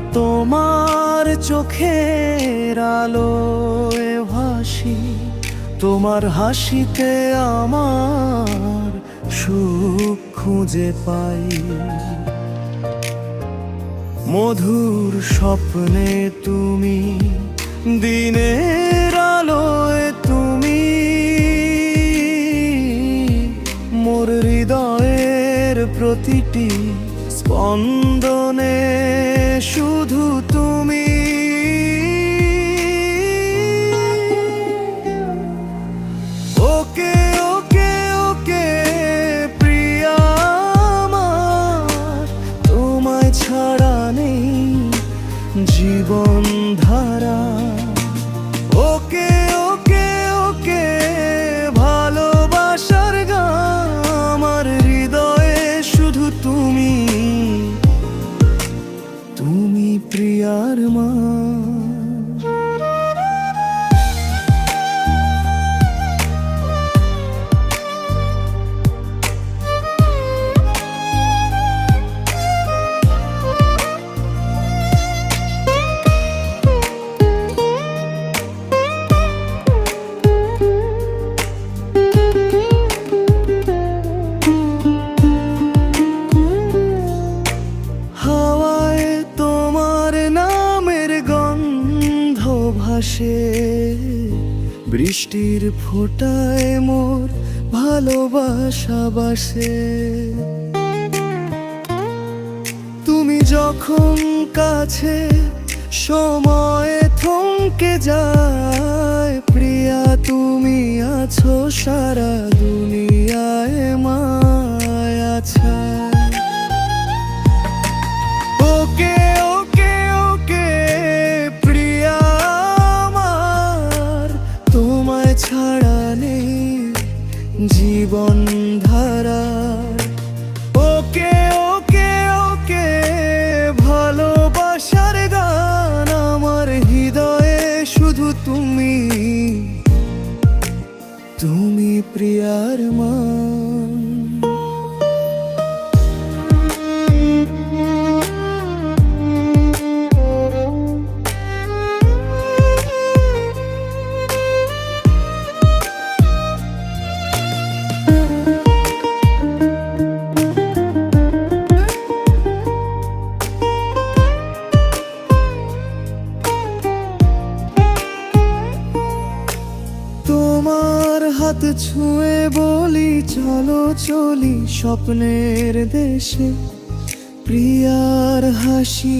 তোমার চোখের আলোয় ভাসি, তোমার হাসিতে আমার সুখ খুঁজে পাই। মধুর স্বপ্নে তুমি, দিনের আলোয় তুমি, মোর হৃদয়ের প্রতিটি স্পন্দনে শুধু তুমি। ওকে ওকে ওকে প্রিয়া তোমায় ছাড়া নেই জীবন। বৃষ্টির ফোটায় মোর ভালোবাসা বাসে। তুমি যখন কাছে সময় থমকে যায়, প্রিয়া, তুমি আছো সারা দুনিয়ায় মায়া জীবন ধারা। ওকে ওকে ওকে ভালোবাসার গান আমার হৃদয়ে শুধু তুমি। তুমি প্রিয়ার মান হাত ছুঁয়ে বলি চলো চলি স্বপ্নের দেশে। প্রিয়ার হাসি